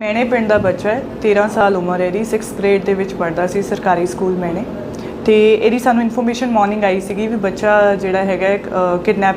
ਮੈਨੇ ਪਿੰਡ ਦਾ ਬੱਚਾ ਹੈ 13 ਸਾਲ ਉਮਰ ਹੈ ਇਹਦੀ 6th ਗ੍ਰੇਡ ਦੇ ਵਿੱਚ ਪੜ੍ਹਦਾ ਸੀ ਸਰਕਾਰੀ ਸਕੂਲ ਮੈਨੇ। ਤੇ ਇਹਦੀ ਸਾਨੂੰ ਇਨਫੋਰਮੇਸ਼ਨ ਮਾਰਨਿੰਗ ਆਈ ਸੀਗੀ ਵੀ ਬੱਚਾ ਜਿਹੜਾ ਹੈਗਾ ਕਿਡਨੈਪ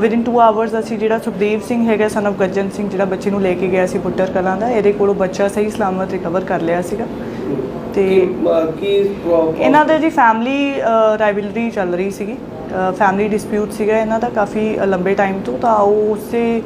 ਵਿਦਿਨ 2 ਆਵਰਸ ਅਸੀਂ ਜਿਹੜਾ ਸੁਖਦੇਵ ਸਿੰਘ ਹੈਗਾ ਸਨ of ਗੱਜਨ ਸਿੰਘ ਜਿਹੜਾ ਬੱਚੇ ਨੂੰ ਲੈ ਕੇ ਗਿਆ ਸੀ ਪੁੱਟਰ ਕਲਾਂ ਦਾ ਇਹਦੇ ਕੋਲੋਂ ਬੱਚਾ ਸਹੀ ਸਲਾਮਤ ਰਿਕਵਰ ਕਰ ਲਿਆ ਸੀਗਾ। ਤੇ ਕੀ ਇਹਨਾਂ ਦੇ ਜੀ ਫੈਮਿਲੀ ਰਾਈਵਲਰੀ ਚੱਲ ਰਹੀ ਸੀਗੀ। ਫੈਮਿਲੀ ਡਿਸਪਿਊਟ ਸੀਗਾ ਇਹਨਾਂ ਦਾ ਕਾਫੀ ਲੰਬੇ ਟਾਈਮ ਤੋਂ ਤਾਂ ਉਹ ਉਸੇ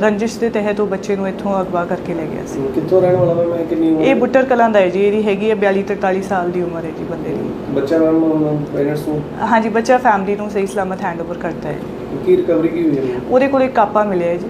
ਰੰਜਿਸ਼ ਦੇ ਤਹਿਤ ਉਹ ਬੱਚੇ ਨੂੰ ਇੱਥੋਂ ਅਗਵਾ ਕਰਕੇ ਲੈ ਗਿਆ ਸੀ। ਕਿੱਥੋਂ ਰਹਿਣ ਵਾਲਾ ਮੈਂ ਕਿੰਨੀ ਉਮਰ ਇਹ ਬੁੱਟਰ ਕਲਾਂ ਦਾ ਹੈ ਜੀ ਇਹਦੀ ਹੈਗੀ ਹੈ 42 43 ਸਾਲ ਦੀ ਉਮਰ ਹੈ ਜੀ ਬੰਦੇ ਦੀ। ਬੱਚਾ ਮੈਮ ਪੇਰੈਂਟਸ ਨੂੰ? ਹਾਂਜੀ ਬੱਚਾ ਫੈਮਿਲੀ ਨੂੰ ਸਹੀ ਸਲਾਮਤ ਹੈਂਡਓਵਰ ਕਰਦਾ ਹੈ। ਕੀ ਰਿਕਵਰੀ ਕੀ ਹੋਈ ਹੈ? ਉਹਦੇ ਕੋਲ ਇੱਕ ਕਾਪਾ ਮਿਲਿਆ ਹੈ ਜੀ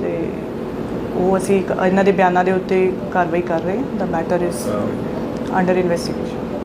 ਤੇ ਉਹ ਅਸੀਂ ਇਹਨਾਂ ਦੇ ਬਿਆਨਾਂ ਦੇ ਉੱਤੇ ਕਾਰਵਾਈ ਕਰ ਰਹੇ ਹਾਂ। The matter is under investigation